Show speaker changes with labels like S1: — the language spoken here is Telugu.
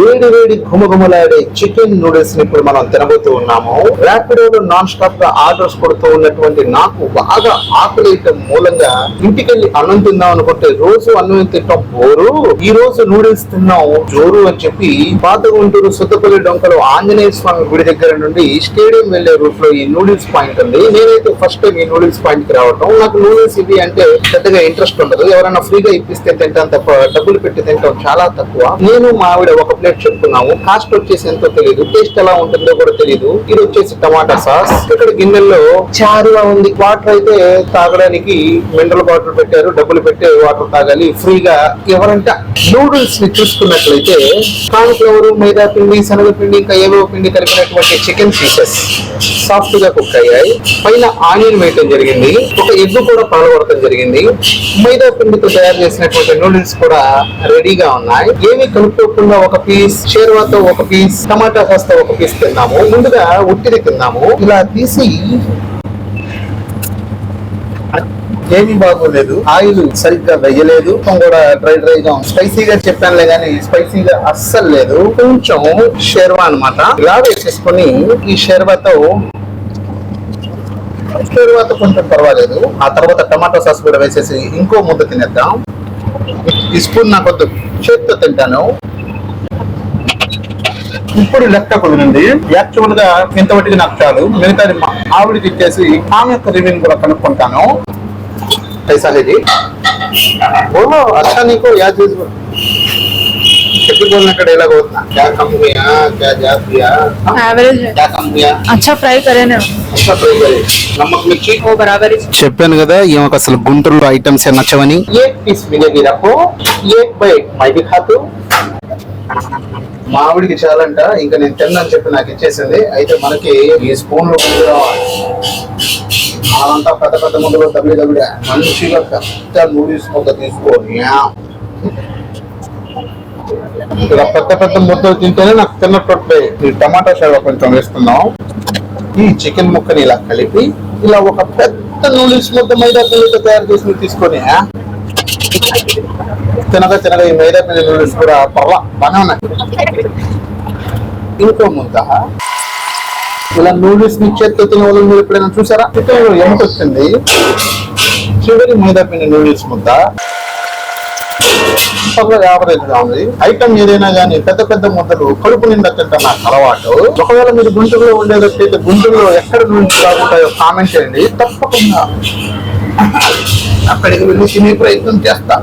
S1: వేడి వేడి ఘుమఘుమలాడే చికెన్ నూడిల్స్ని ఇప్పుడు మనం తినబోతూ ఉన్నాము. ర్యాపిడోలో నాన్ స్టాప్గా ఆర్డర్స్ కొడుతూ ఉన్నటువంటి నాకు బాగా ఆకలియటం మూలంగా ఇంటికెళ్ళి అన్నం తిందాం అనుకుంటే రోజు అన్నం తింటాం. బోరు. ఈ రోజు నూడిల్స్ తిన్నాం. జోరు అని చెప్పి పాత గుంటూరు సుద్దపల్లి డొంకలో ఆంజనేయ స్వామి గుడి దగ్గర నుండి స్టేడియం వెళ్ళే రూట్లో ఈ నూడిల్స్ పాయింట్ ఉంది. నేనైతే ఫస్ట్ టైం ఈ నూడిల్స్ పాయింట్కి రావటం. నాకు నూడిల్స్ ఇవి అంటే పెద్దగా ఇంట్రెస్ట్ ఉండదు. ఎవరైనా ఫ్రీగా ఇప్పిస్తే తింటాం తప్ప డబ్బులు పెట్టి తింటాం చాలా తక్కువ. నేను మా ఆవిడ ఒక ప్లేట్ చెప్పుకున్నాము. కాస్ట్ వచ్చేసి ఎంతో తెలియదు టేస్ట్ ఎలా ఉంటుందో కూడా తెలియదు ఇది వచ్చేసి టమాటా సాస్. ఇక్కడ గిన్నెల్లో చారుగా ఉంది. వాటర్ అయితే తాగడానికి మినరల్ బాటిల్ పెట్టారు. డబ్బులు పెట్టి వాటర్ తాగాలి. ఫ్రీగా ఎవరంటే నూడిల్స్ని చూసుకున్నట్లయితే కాన్ఫ్లవర్ మైదా పిండి శనగ పిండి ఇంకా ఏవో పిండి కలిపినటువంటి చికెన్ పీసెస్ సాఫ్ట్గా కుక్ అయ్యాయి. పైన ఆనియన్ వేయటం జరిగింది. ఒక ఎగ్ కూడా పగలగొడటం జరిగింది. మైదా పిండితో తయారు చేసినటువంటి నూడిల్స్ కూడా రెడీగా ఉన్నాయి. ఏమి కలుపుకోకుండా ఒక పీస్ షేర్వాతో ఒక పీస్ టమాటా సాస్తో ఒక పీస్ తిన్నాము. ముందుగా ఉట్టిది తిన్నాము. ఇలా తీసి ఏమీ బాగోలేదు. ఆయిల్ సరిగ్గా వేయలేదు. కూడా డ్రై డ్రైగా ఉంది. స్పైసీగా చెప్పానులే కానీ స్పైసీగా అస్సలు లేదు. కొంచెం షేర్వా అన్నమాట. ఇలా వేసేసుకొని ఈ షేర్వాతో షేర్వాతో కొంచెం పర్వాలేదు. ఆ తర్వాత టమాటో సాస్ కూడా వేసేసి ఇంకో ముద్ద తినేద్దాం. ఈ స్పూన్ నాకు చేత్తో చేతితో తింటాను. ఇప్పుడు లెక్క కుదిరింది యాక్చువల్గా ఇంతవరకు నాకు చాలు. మిగతాది ఆవిడకి ఇచ్చేసి ఆమె యొక్క రివ్యూని కూడా కనుక్కుంటాను. పైసాలేది.
S2: ఓహో నీకు యాద్
S3: చెప్పాను కదా ఏమో అసలు గుంటూరులో ఐటమ్స్ నచ్చవని.
S1: ఏ పీస్ వినేది రకో ఏ బైక్ మైది ఖాతు మామిడికి చాలంట ఇంకా నేను తిన్నాను చెప్పి నాకు ఇచ్చేసింది. అయితే మనకి ఈ స్పూన్లో ముందు రావాలి అదంతా పెద్ద పెద్ద ముందులో తమిళ తమిళ మంచిగా పెద్ద నూడిల్స్ ముద్ద తీసుకో ఇలా పెద్ద పెద్ద ముద్దలు తింటేనే నాకు తిన్నట్టు ఈ టమాటా షాడ కొంచెం వేస్తున్నాం ఈ చికెన్ ముక్కని ఇలా కలిపి ఇలా ఒక పెద్ద నూడిల్స్ ముద్ద మైదా పిండితో తయారు చేసి తీసుకొని తినగా తినగా ఈ మైదా పిండి నూడిల్స్ కూడా పర్వా బాగానే ఉన్నాయి. ఇంకో ముద్ద ఇలా నూడిల్స్ని చేత్తో తినే వాళ్ళు మీరు ఎప్పుడైనా చూసారా? చికెన్లో చివరి మైదా పిండి నూడిల్స్ ముద్ద పర్లేదు ఉంది. ఐటమ్ ఏదైనా కానీ పెద్ద పెద్ద ముద్దలు కడుపు నిండా తింటాం నాకు అలవాటు. ఒకవేళ మీరు గుంటూరులో ఉండేదట్టయితే గుంటూరులో ఎక్కడ నూడిల్స్ రాకుంటాయో కామెంట్ చేయండి. తప్పకుండా. అక్కడికి వెళ్ళి సినీ ప్రయత్నం చేస్తా.